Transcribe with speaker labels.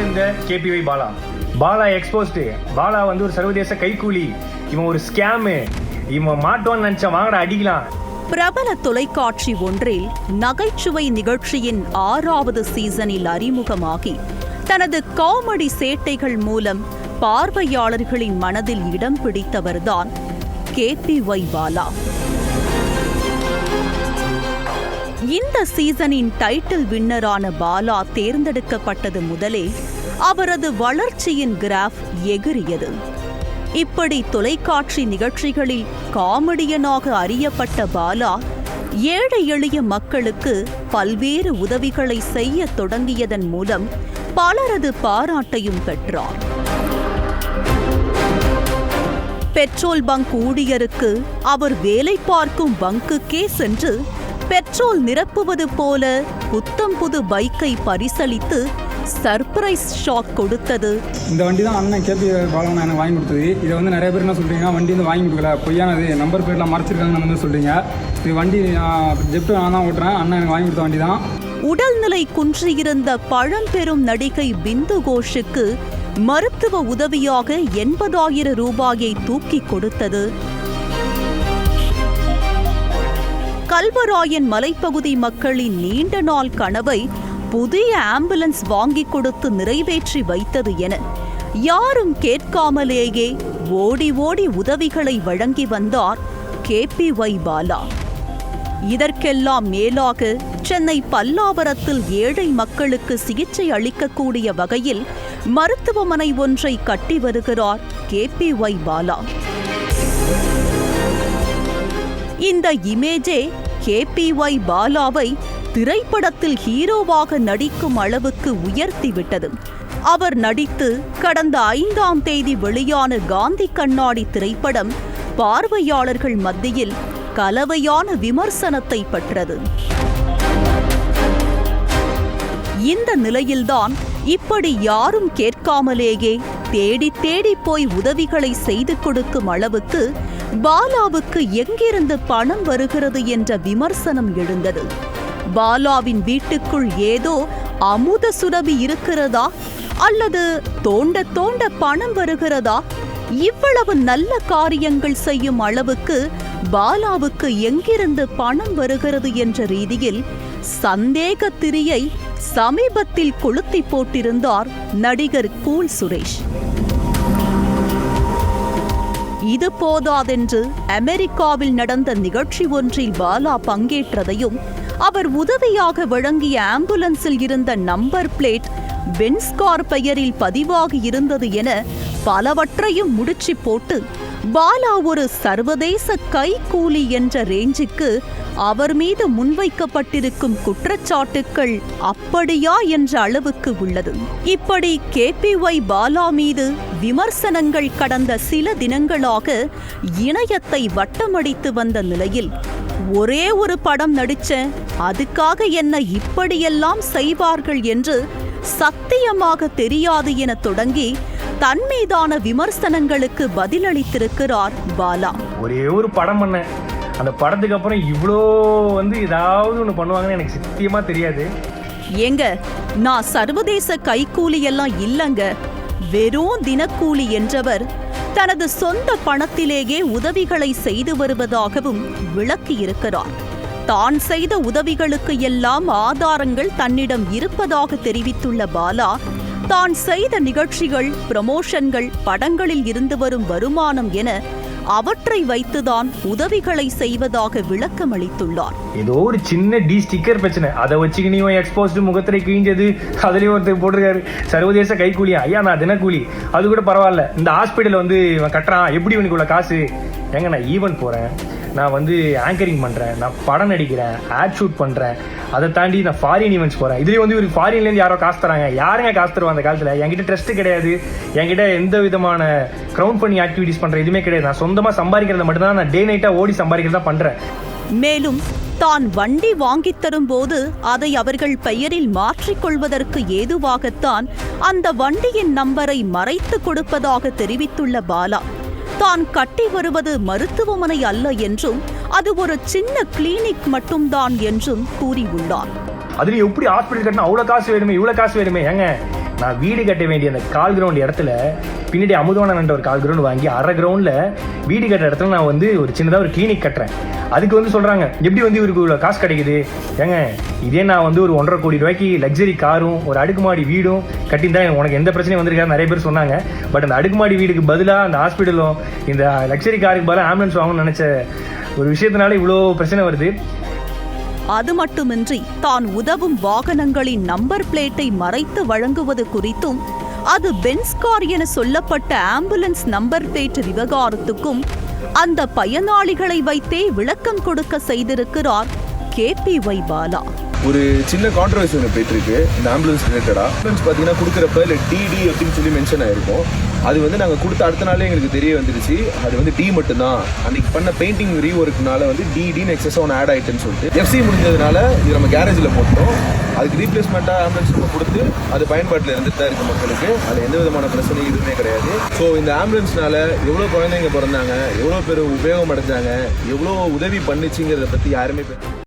Speaker 1: இந்த KPY Bala. Bala exposed Bala வந்து ஒரு சர்வதேச கைக்கூலி. இவன் ஒரு ஸ்கேமு இவன் மாட்டோன்னு நினைச்சா வாங்கடா அடிக்கலாம்.
Speaker 2: பிரபல தொலைக்காட்சி ஒன்றில் நகைச்சுவை நிகழ்ச்சியின் ஆறாவது சீசனில் அறிமுகமாகி தனது காமெடி சேட்டைகள் மூலம் பார்வையாளர்களின் மனதில் இடம் பிடித்தவர்தான் கேபிஒய் பாலா. இந்த சீசனின் டைட்டில் வின்னரான பாலா தேர்ந்தெடுக்கப்பட்டது முதலே அவரது வளர்ச்சியின் கிராஃப் எகிரியது இப்படி தொலைக்காட்சி நிகழ்ச்சிகளில் காமெடியனாக அறியப்பட்ட பாலா ஏழை எளிய மக்களுக்கு பல்வேறு உதவிகளை செய்ய தொடங்கியதன் மூலம் பலரது பாராட்டையும் பெற்றார். பெட்ரோல் பங்க் ஊழியருக்கு அவர் வேலை பார்க்கும் பங்குக்கே சென்று பெட்ரோல் நிரப்புவது போல புத்தம் புது பைக்கை பரிசளித்து சர்ப்ரைஸ் ஷாக் கொடுத்தது.
Speaker 3: இந்த வண்டி தான் அண்ணன் கேபி பாலவன் எனக்கு வாங்கி கொடுத்தது. இதை வந்து நிறைய பேர் என்ன சொல்றீங்க வண்டி வந்து வாங்கி கொடுக்கல. பொய்யானது நம்பர் பிளேட்லாம் மறைச்சிருக்காங்கன்னு வந்து சொல்றீங்க. இது வண்டி ஜெப்ட் நான் தான் ஓட்டுறேன். அண்ணன் எனக்கு வாங்கி கொடுத்த வண்டி தான்
Speaker 2: உடல்நிலை குன்றியிருந்த பழம்பெரும் நடிகை பிந்து கோஷுக்கு மருத்துவ உதவியாக எண்பதாயிரம் ரூபாயை தூக்கி கொடுத்தது. கல்வராயன் மலைப்பகுதி மக்களின் நீண்ட நாள் கனவை புதிய ஆம்புலன்ஸ் வாங்கிக் கொடுத்து நிறைவேற்றி வைத்தது என யாரும் கேட்காமலேயே ஓடி ஓடி உதவிகளை வழங்கி வந்தார் கேபிஒய் பாலா. இதற்கெல்லாம் மேலாக சென்னை பல்லாவரத்தில் ஏழை மக்களுக்கு சிகிச்சை அளிக்கக்கூடிய வகையில் மருத்துவமனை ஒன்றை கட்டி வருகிறார் கேபிஒய் பாலா. இந்த இமேஜே கேபிஒய் பாலாவை திரைப்படத்தில் ஹீரோவாக நடிக்கும் அளவுக்கு உயர்த்திவிட்டது. அவர் நடித்து கடந்த ஐந்தாம் தேதி வெளியான காந்தி கண்ணாடி திரைப்படம் பார்வையாளர்கள் மத்தியில் கலவையான விமர்சனத்தை பெற்றது. இந்த நிலையில்தான் இப்படி யாரும் கேட்காமலேயே தேடி தேடி போய் உதவிகளை செய்து கொடுக்கும் அளவுக்கு பாலாவுக்கு எங்கிருந்து பணம் வருகிறது என்ற விமர்சனம் எழுந்தது. பாலாவின் வீட்டுக்குள் ஏதோ அமுத சுரபி இருக்கிறதா? அல்லது தோண்ட தோண்ட பணம் வருகிறதா? இவ்வளவு நல்ல காரியங்கள் செய்யும் அளவுக்கு பாலாவுக்கு எங்கிருந்து பணம் வருகிறது என்ற ரீதியில் சந்தேக திரியை சமீபத்தில் கொளுத்தி போட்டிருந்தார் நடிகர் கூல் சுரேஷ். இது போதாதென்று அமெரிக்காவில் நடந்த நிகழ்ச்சி ஒன்றில் பாலா பங்கேற்றதையும் அவர் உதவியாக வழங்கிய ஆம்புலன்ஸில் இருந்த நம்பர் பிளேட் பென்ஸ்கார் பெயரில் பதிவாகி இருந்தது என பலவற்றையும் முடிச்சு போட்டு பாலா ஒரு சர்வதேச கைகூலி என்ற ரேஞ்சுக்கு அவர் மீது முன்வைக்கப்பட்டிருக்கும் குற்றச்சாட்டுக்கள் அப்படியா என்ற அளவுக்கு உள்ளது. இப்படி கேபிஒய் பாலா மீது விமர்சனங்கள் கடந்த சில தினங்களாக இணையத்தை வட்டமடித்து வந்த நிலையில் ஒரே ஒரு படம் நடிச்சேன் அதுக்காக என்ன இப்படியெல்லாம் செய்வார்கள் என்று சத்தியமாக தெரியாது என தொடங்கி தன் மீதான விமர்சனங்களுக்கு பதிலளித்திருக்கிறார் பாலா.
Speaker 1: ஒரே ஒரு படம் பண்ணேன் அந்த படத்துக்கு அப்புறம் இவ்வளோ வந்து ஏதாவது ஒன்று பண்ணுவாங்கன்னு எனக்கு சத்தியமாக தெரியாது.
Speaker 2: ஏங்க நான் சர்வதேச கைக்கூலி எல்லாம் இல்லங்க. வெறும் தினக்கூலி என்றவர் தனது சொந்த பணத்திலேயே உதவிகளை செய்து வருவதாகவும் விளக்கியிருக்கிறார். தான் செய்த உதவிகளுக்கு எல்லாம் ஆதாரங்கள் தன்னிடம் இருப்பதாக தெரிவித்துள்ள பாலா தான் செய்த நிகழ்ச்சிகள் ப்ரமோஷன்கள் படங்களில் இருந்து வரும் வருமானம் என அவற்றை வைத்துதான் உதவிகளை செய்வதாக விளக்கமளித்துள்ளார்.
Speaker 1: ஏதோ ஒரு சின்ன டி ஸ்டிக்கர் பிரச்சனை. அதை வச்சுக்கினியும் எக்ஸ்போஸ்டு முகத்திரை கிழிஞ்சது அதுலேயும் ஒருத்தர் போட்டிருக்காரு. சர்வதேச கைக்கூலியா ஐயா நான் தினக்கூலி. அது கூட பரவாயில்ல. இந்த ஹாஸ்பிட்டல் வந்து இவன் கட்டுறான். எப்படி உனக்கு உள்ள காசு? எங்க நான் ஈவன் போகிறேன் நான் வந்து ஆங்கரிங் பண்ணுறேன் நான் படம் நடிக்கிறேன் ஆட் ஷூட் பண்ணுறேன் அதை தாண்டி நான் ஃபாரின் ஈவெண்ட்ஸ் போகிறேன் இதுலேயும் வந்து இவருக்கு ஃபாரின்லேருந்து யாரோ காசு தராங்க. யாருங்க காசு தருவா அந்த காலத்தில்? என்கிட்ட ட்ரஸ்ட்டு கிடையாது. என்கிட்ட எந்த விதமான க்ரௌண்ட் பண்ணி ஆக்டிவிட்டிஸ் பண்ணுற எதுவுமே கிடையாது. நான் சொந்தமாக சம்பாதிக்கிறத மட்டும்தான் நான் டே நைட்டாக ஓடி சம்பாதிக்கிறதா பண்ணுறேன்
Speaker 2: மேலும் தான் வண்டி வாங்கித் தரும்போது அதை அவர்கள் பெயரில் மாற்றிக்கொள்வதற்கு ஏதுவாகத்தான் அந்த வண்டியின் நம்பரை மறைத்து கொடுப்பதாக தெரிவித்துள்ள பாலா. தான் கட்டி வருவது மருத்துவமனை அல்ல என்றும் அது ஒரு சின்ன கிளினிக் மட்டும்தான் என்றும் கூறியுள்ளார்.
Speaker 1: அதுல எப்படி ஹாஸ்பிட்டல் கட்டினா அவ்வளவு காசு வேணுமே இவ்வளவு காசு வேணுமே ஏங்க? நான் வீடு கட்ட வேண்டிய அந்த கால் கிரவுண்ட் இடத்துல பின்னாடி அமுதவானன்ற ஒரு கால் கிரவுண்ட் வாங்கி அரை கிரவுண்டில் வீடு கட்டுற இடத்துல நான் வந்து ஒரு சின்னதாக ஒரு கிளினிக் கட்டுறேன். அதுக்கு வந்து சொல்கிறாங்க எப்படி வந்து இவருக்கு இவ்வளோ காசு கிடைக்குது? ஏங்க இதே நான் வந்து ஒரு ஒன்றரை கோடி ரூபாய்க்கு லக்ஸரி காரும் ஒரு அடுக்குமாடி வீடும் கட்டியிருந்தா உனக்கு எந்த பிரச்சனையும் வந்திருக்காரு நிறைய பேர் சொன்னாங்க. பட் அந்த அடுக்குமாடி வீடுக்கு பதிலாக அந்த ஹாஸ்பிட்டலும் இந்த லக்ஸரி காருக்கு பதிலாக ஆம்புலன்ஸ் வாங்கணும்னு நினச்ச ஒரு விஷயத்தினால இவ்வளோ பிரச்சனை வருது.
Speaker 2: அது மட்டுமின்றி தான் உதவும் வாகனங்களின் நம்பர் பிளேட்டை மறைத்து வழங்குவது குறித்தும் அது பென்ஸ் கார் என சொல்லப்பட்ட ஆம்புலன்ஸ் நம்பர் பிளேட் விவகாரத்துக்கும் அந்த பயனாளிகளை வைத்தே விளக்கம் கொடுக்க செய்திருக்கிறார் கே பி ஒய் பாலா.
Speaker 4: ஒரு சின்ன கான்ட்ரவர்சி ஒன்று போயிட்டு இருக்கு. இந்த ஆம்புலன்ஸ் ரிலேட்டடா ஆம்புலன்ஸ் பார்த்தீங்கன்னா கொடுக்குறப்ப இல்லை டிடி அப்படின்னு சொல்லி மென்ஷன் ஆயிருக்கும். அது வந்து நாங்கள் கொடுத்த அடுத்த நாளே எங்களுக்கு தெரிய வந்துருச்சு. அது வந்து டி மட்டும்தான். அன்னைக்கு பண்ண பெயிண்டிங் ரீஒர்க்னால வந்து டி டின்னு எக்ஸஸ் ஒன்று ஆட் ஆயிட்டுன்னு சொல்லிட்டு. எஃப்சி முடிஞ்சதுனால இது நம்ம கேரேஜில் போட்டோம். அதுக்கு ரீப்ளேஸ்மெண்ட்டாக ஆம்புலன்ஸ் நம்ம கொடுத்து அது பயன்பாட்டில் இருந்துட்டு தான் இருக்கு மக்களுக்கு. அதில் எந்த விதமான பிரச்சனையும் எதுவுமே கிடையாது. ஸோ இந்த ஆம்புலன்ஸ்னால எவ்வளோ குழந்தைங்க பிறந்தாங்க எவ்வளோ பேர் உபயோகம் அடைஞ்சாங்க எவ்வளோ உதவி பண்ணுச்சுங்கிறத பற்றி யாருமே